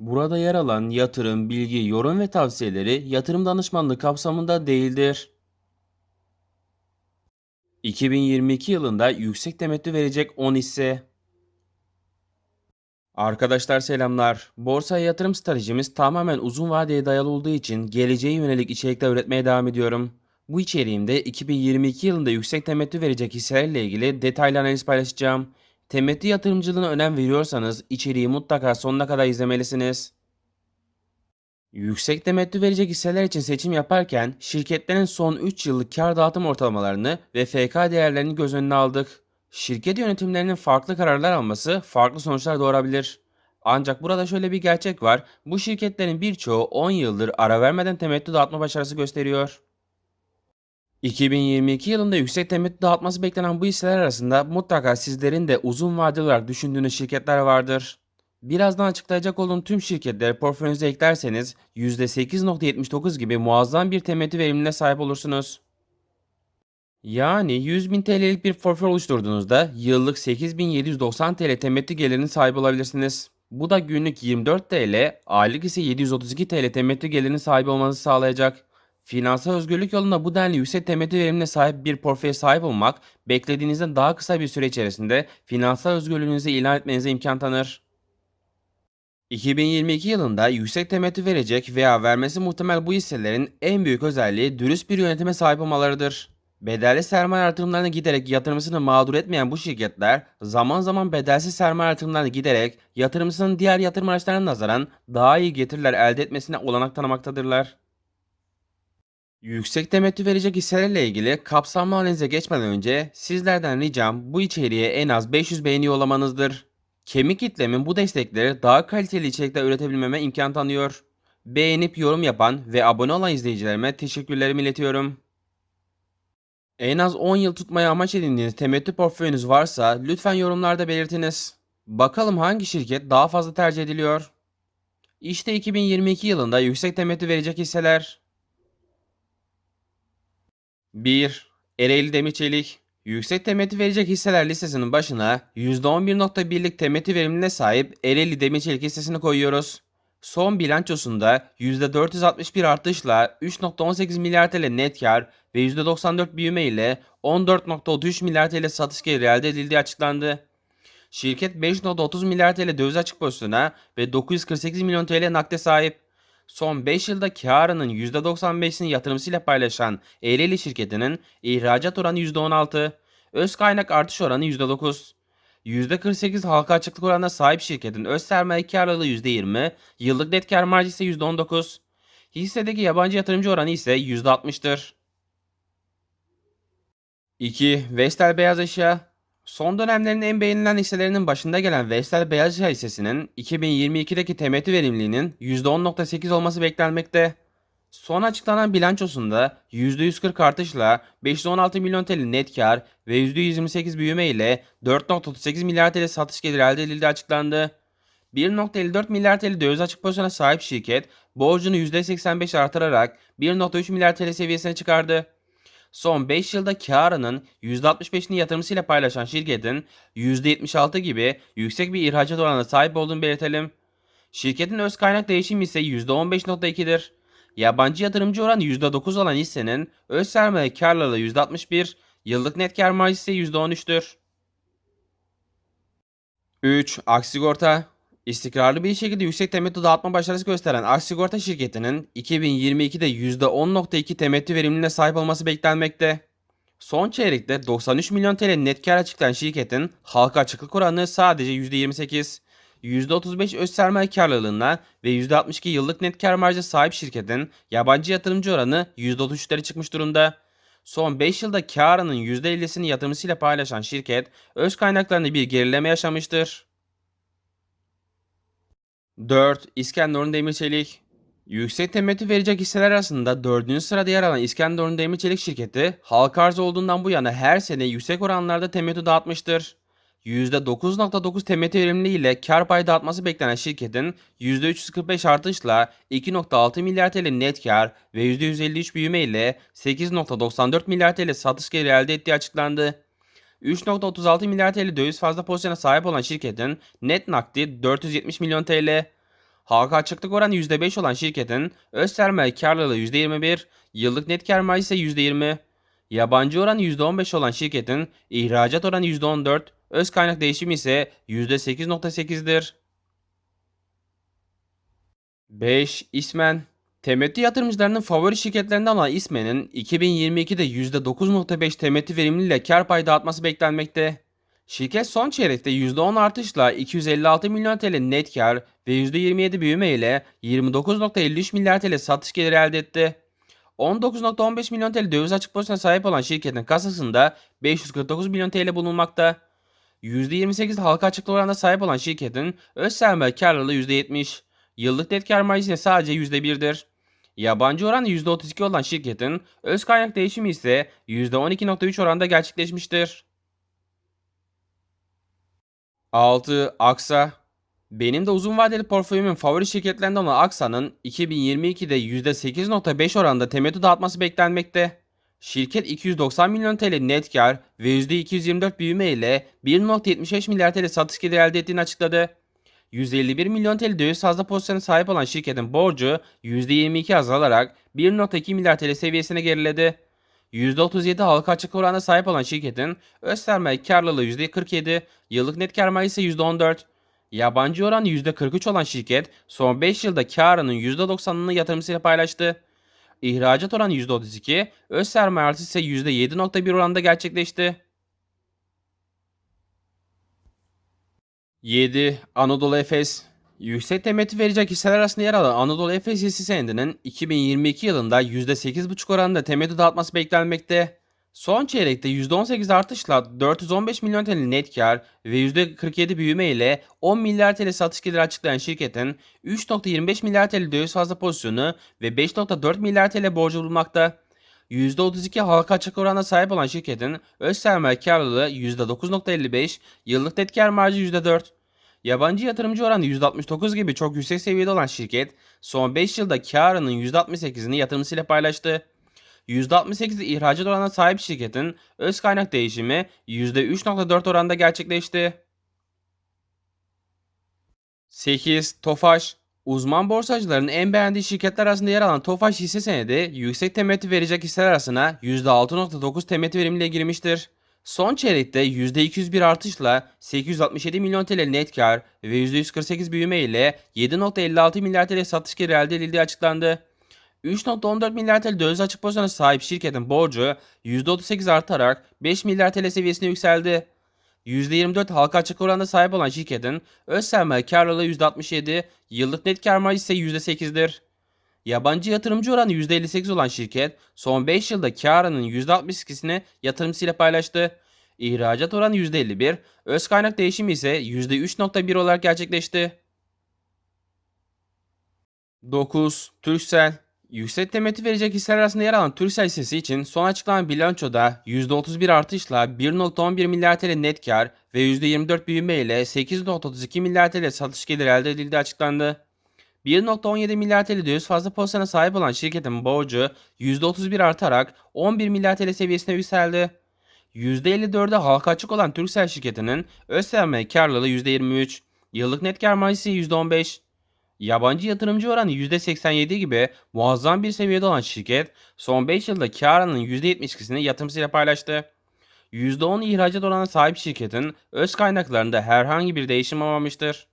Burada yer alan yatırım, bilgi, yorum ve tavsiyeleri yatırım danışmanlığı kapsamında değildir. 2022 yılında yüksek temettü verecek 10 hisse. Arkadaşlar selamlar. Borsaya yatırım stratejimiz tamamen uzun vadeye dayalı olduğu için geleceğe yönelik içerikler üretmeye devam ediyorum. Bu içeriğimde 2022 yılında yüksek temettü verecek hisselerle ilgili detaylı analiz paylaşacağım. Temettü yatırımcılığına önem veriyorsanız içeriği mutlaka sonuna kadar izlemelisiniz. Yüksek temettü verecek hisseler için seçim yaparken şirketlerin son 3 yıllık kar dağıtım ortalamalarını ve FK değerlerini göz önüne aldık. Şirket yönetimlerinin farklı kararlar alması farklı sonuçlar doğurabilir. Ancak burada şöyle bir gerçek var. Bu şirketlerin birçoğu 10 yıldır ara vermeden temettü dağıtma başarısı gösteriyor. 2022 yılında yüksek temettü dağıtması beklenen bu hisseler arasında mutlaka sizlerin de uzun vadeli olarak düşündüğünüz şirketler vardır. Birazdan açıklayacak olduğum tüm şirketleri portföyünüze eklerseniz %8.79 gibi muazzam bir temettü verimine sahip olursunuz. Yani 100.000 TL'lik bir portföy oluşturduğunuzda yıllık 8.790 TL temettü gelirinin sahibi olabilirsiniz. Bu da günlük 24 TL, aylık ise 732 TL temettü gelirinin sahibi olmanızı sağlayacak. Finansal özgürlük yolunda bu denli yüksek temettü verimine sahip bir portföye sahip olmak, beklediğinizden daha kısa bir süre içerisinde finansal özgürlüğünüzü ilan etmenize imkan tanır. 2022 yılında yüksek temettü verecek veya vermesi muhtemel bu hisselerin en büyük özelliği dürüst bir yönetime sahip olmalarıdır. Bedelli sermaye artırımlarına giderek yatırımcısını mağdur etmeyen bu şirketler zaman zaman bedelsiz sermaye artırımlarına giderek yatırımcısının diğer yatırım araçlarına nazaran daha iyi getiriler elde etmesine olanak tanımaktadırlar. Yüksek temettü verecek hisselerle ilgili kapsamlı analize geçmeden önce sizlerden ricam bu içeriğe en az 500 beğeni yollamanızdır. Kemik kitlemin bu destekleri daha kaliteli içerikler üretebilmeme imkan tanıyor. Beğenip yorum yapan ve abone olan izleyicilerime teşekkürlerimi iletiyorum. En az 10 yıl tutmayı amaç edindiğiniz temettü portföyünüz varsa lütfen yorumlarda belirtiniz. Bakalım hangi şirket daha fazla tercih ediliyor? İşte 2022 yılında yüksek temettü verecek hisseler. 1. Ereğli Demir Çelik Yüksek temettü verecek hisseler listesinin başına %11.1'lik temettü verimine sahip Ereğli Demir Çelik hissesini koyuyoruz. Son bilançosunda %461 artışla 3.18 milyar TL net kar ve %94 büyüme ile 14.33 milyar TL satış geliri elde edildiği açıklandı. Şirket 5.30 milyar TL döviz açık pozisyona ve 948 milyon TL nakde sahip. Son 5 yılda karının %95'ini yatırımcısıyla paylaşan Ereğli şirketinin ihracat oranı %16, öz kaynak artış oranı %9. %48 halka açıklık oranına sahip şirketin öz sermaye karlılığı %20, yıllık net kar marjı ise %19. Hissedeki yabancı yatırımcı oranı ise %60'tır. 2. Vestel Beyaz Eşya Son dönemlerin en beğenilen hisselerinin başında gelen Vestel Beyaz Eşya hissesinin 2022'deki temettü verimliliğinin %10.8 olması beklenmekte. Son açıklanan bilançosunda %140 artışla 516 milyon TL net kar ve %128 büyüme ile 4.38 milyar TL satış geliri elde edildiği açıklandı. 1.54 milyar TL döviz açık pozisyona sahip şirket borcunu %85 artırarak 1.3 milyar TL seviyesine çıkardı. Son 5 yılda karının %65'ini yatırımcısıyla paylaşan şirketin %76 gibi yüksek bir ihracat oranına sahip olduğunu belirtelim. Şirketin öz kaynak değişimi ise %15.2'dir. Yabancı yatırımcı oranı %9 olan hissenin öz sermaye karlılığı %61, yıllık net kar marjı ise %13'tür. 3. Aksigorta İstikrarlı bir şekilde yüksek temettü dağıtma başarısı gösteren Aksigorta şirketinin 2022'de %10.2 temettü verimliliğine sahip olması beklenmekte. Son çeyrekte 93 milyon TL net kar açıklayan şirketin halka açıklık oranı sadece %28. %35 öz sermaye karlılığına ve %62 yıllık net kar marjı sahip şirketin yabancı yatırımcı oranı %33'lere çıkmış durumda. Son 5 yılda karının %50'sini yatırımcısıyla paylaşan şirket öz kaynaklarında bir gerileme yaşamıştır. 4. İskenderun Demirçelik Yüksek temettü verecek hisseler arasında 4. sırada yer alan İskenderun Demirçelik şirketi halka arz olduğundan bu yana her sene yüksek oranlarda temettü dağıtmıştır. %9.9 temettü verimliliği ile kar payı dağıtması beklenen şirketin %345 artışla 2.6 milyar TL net kar ve %153 büyüme ile 8.94 milyar TL satış geliri elde ettiği açıklandı. 3.36 milyar TL döviz fazla pozisyona sahip olan şirketin net nakdi 470 milyon TL. halka açıklık oranı %5 olan şirketin öz sermaye karlılığı %21, yıllık net kar marjı ise %20. Yabancı oranı %15 olan şirketin ihracat oranı %14, öz kaynak değişimi ise %8.8'dir. 5. İsmen Temettü yatırımcılarının favori şirketlerinden olan İSME'nin 2022'de %9.5 temettü verimliliğiyle kar payı dağıtması beklenmekte. Şirket son çeyrekte %10 artışla 256 milyon TL net kar ve %27 büyüme ile 29.53 milyar TL satış geliri elde etti. 19.15 milyon TL döviz açık pozisyona sahip olan şirketin kasasında 549 milyon TL bulunmakta. %28 halka açıklık oranına sahip olan şirketin öz sermaye karlılığı %70. Yıllık net kar marjı sadece %1'dir. Yabancı oranı %32 olan şirketin öz kaynak değişimi ise %12.3 oranda gerçekleşmiştir. 6. Aksa Benim de uzun vadeli portföyümün favori şirketlerinden olan Aksa'nın 2022'de %8.5 oranında temettü dağıtması beklenmekte. Şirket 290 milyon TL net kar ve %224 büyüme ile 1.75 milyar TL satış geliri elde ettiğini açıkladı. 151 milyon TL döviz fazla pozisyona sahip olan şirketin borcu %22 azalarak 1.2 milyar TL seviyesine geriledi. %37 halka açık oranına sahip olan şirketin öz sermaye karlılığı %47, yıllık net kar ise %14. Yabancı oranı %43 olan şirket son 5 yılda karının %90'ını yatırımcısıyla paylaştı. İhracat oranı %32, öz sermaye artışı ise %7.1 oranında gerçekleşti. 7. Anadolu Efes Yüksek temettü verecek hisseler arasında yer alan Anadolu Efes hisse senedinin 2022 yılında %8,5 oranında temettü dağıtması beklenmekte. Son çeyrekte %18 artışla 415 milyon TL net kar ve %47 büyüme ile 10 milyar TL satış geliri açıklayan şirketin 3.25 milyar TL döviz fazla pozisyonu ve 5.4 milyar TL borcu bulunmakta. %32 halka açık orana sahip olan şirketin öz sermaye karlılığı %9.55, yıllık net kar marjı %4. Yabancı yatırımcı oranı %69 gibi çok yüksek seviyede olan şirket son 5 yılda karının %68'ini yatırımcısıyla paylaştı. %68 ihracat oranına sahip şirketin öz kaynak değişimi %3.4 oranında gerçekleşti. 8. Tofaş Uzman borsacıların en beğendiği şirketler arasında yer alan Tofaş hisse senedi yüksek temettü verecek hisseler arasına %6.9 temettü verimliyle girmiştir. Son çeyrekte %201 artışla 867 milyon TL net kar ve %148 büyüme ile 7.56 milyar TL satış geliri elde edildiği açıklandı. 3.14 milyar TL döviz açık pozisyona sahip şirketin borcu %38 artarak 5 milyar TL seviyesine yükseldi. %24 halka açık oranda sahip olan şirketin öz sermaye karlılığı %67, yıllık net kar marjı ise %8'dir. Yabancı yatırımcı oranı %58 olan şirket son 5 yılda karının %62'sini yatırımcısıyla paylaştı. İhracat oranı %51, öz kaynak değişimi ise %3.1 olarak gerçekleşti. 9. Turkcell Yüksek temettü verecek hisseler arasında yer alan Turkcell hissesi için son açıklanan bilançoda %31 artışla 1.11 milyar TL net kar ve %24 büyüme ile 8.32 milyar TL satış geliri elde edildiği açıklandı. 1.17 milyar TL döviz fazla pozisyona sahip olan şirketin borcu %31 artarak 11 milyar TL seviyesine yükseldi. %54'e halka açık olan Turkcell şirketinin öz sermaye karlılığı %23, yıllık net kar marjı %15. Yabancı yatırımcı oranı %87 gibi muazzam bir seviyede olan şirket son 5 yılda karının %72'sini yatırımcısıyla paylaştı. %10 ihracat oranına sahip şirketin öz kaynaklarında herhangi bir değişim olmamıştır.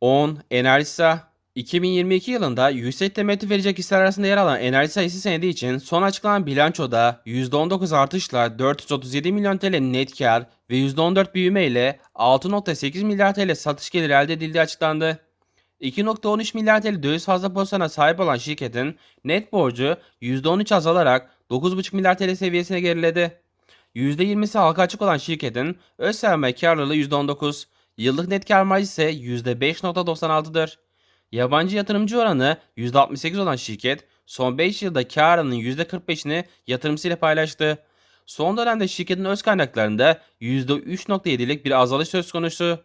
10. Enerjisa 2022 yılında yüksek temettü verecek hisseler arasında yer alan Enerjisa hisse senedi için son açıklanan bilançoda %19 artışla 437 milyon TL net kar ve %14 büyüme ile 6.8 milyar TL satış geliri elde edildiği açıklandı. 2.13 milyar TL döviz fazla pozisyona sahip olan şirketin net borcu %13 azalarak 9.5 milyar TL seviyesine geriledi. %20'si halka açık olan şirketin öz sermaye karlılığı %19, yıllık net kar marjı ise %5.96'dır. Yabancı yatırımcı oranı %68 olan şirket son 5 yılda karının %45'ini yatırımcısıyla paylaştı. Son dönemde şirketin öz kaynaklarında %3.7'lik bir azalış söz konusu.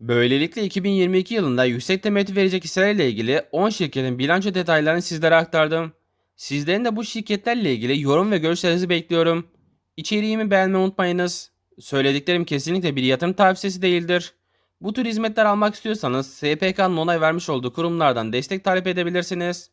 Böylelikle 2022 yılında yüksek temettü verecek hisselerle ilgili 10 şirketin bilanço detaylarını sizlere aktardım. Sizlerin de bu şirketlerle ilgili yorum ve görüşlerinizi bekliyorum. İçeriğimi beğenmeyi unutmayınız. Söylediklerim kesinlikle bir yatırım tavsiyesi değildir. Bu tür hizmetler almak istiyorsanız SPK'nın onay vermiş olduğu kurumlardan destek talep edebilirsiniz.